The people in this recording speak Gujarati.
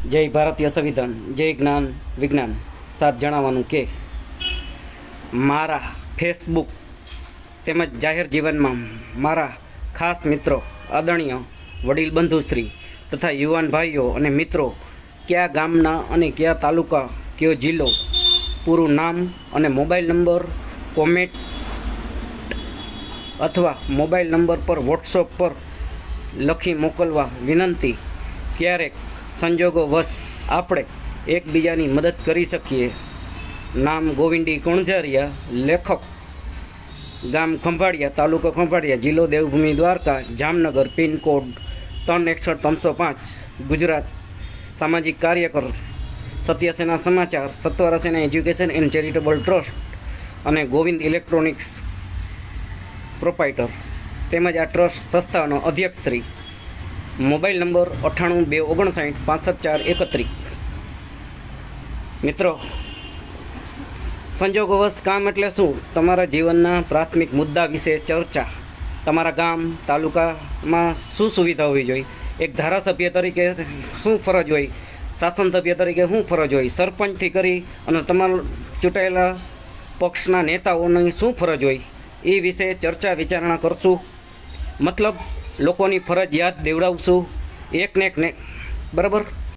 જય ભારતીય સંવિધાન, જય જ્ઞાન, વિજ્ઞાન. સાથ જણાવવાનું કે મારા ફેસબુક તેમજ જાહેર જીવનમાં મારા ખાસ મિત્રો, આદરણીય વડીલ બંધુશ્રી તથા યુવાન ભાઈઓ અને મિત્રો, કયા ગામના અને કયા તાલુકા, કયો જિલ્લો, પૂરું નામ અને મોબાઈલ નંબર, કોમેન્ટ અથવા મોબાઈલ નંબર પર વોટ્સઅપ પર લખી મોકલવા વિનંતી. ક્યારેક સંજોગો વશ આપણે એકબીજાની મદદ કરી શકીએ. નામ ગોવિંદી કુણઝારિયા, લેખક, ગામ ખંભાળિયા, તાલુકો ખંભાળિયા, જિલ્લો દેવભૂમિ, દ્વારકા, જામનગર, પિનકોડ ત્રણ એકસઠ ત્રણસો પાંચ, ગુજરાત. સામાજિક કાર્યકર, સત્યસેના સમાચાર સત્વરા સેના એજ્યુકેશન એન્ડ ચેરિટેબલ ટ્રસ્ટ અને ગોવિંદ ઇલેક્ટ્રોનિક્સ પ્રોપાઇટર. તેમજ આ ટ્રસ્ટ સંસ્થાનો અધ્યક્ષ શ્રી મોબાઈલ નંબર અઠ્ઠાણું બે ઓગણસાઠ પાંસઠ ચાર એકત્રીસ મિત્રો સંજોગોવશ કામ એટલે શું? તમારા જીવનના પ્રાથમિક મુદ્દા વિશે ચર્ચા. તમારા ગામ, તાલુકામાં શું સુવિધા હોવી જોઈએ? એક ધારાસભ્ય તરીકે શું ફરજ હોય? શાસન સભ્ય તરીકે શું ફરજ હોય? સરપંચથી કરી અને તમારા ચૂંટાયેલા પક્ષના નેતાઓની શું ફરજ હોય? એ વિશે ચર્ચા વિચારણા કરશું. મતલબ લોકોની ફરજ યાદ દેવડાવશું એક ને એક ને બરાબર?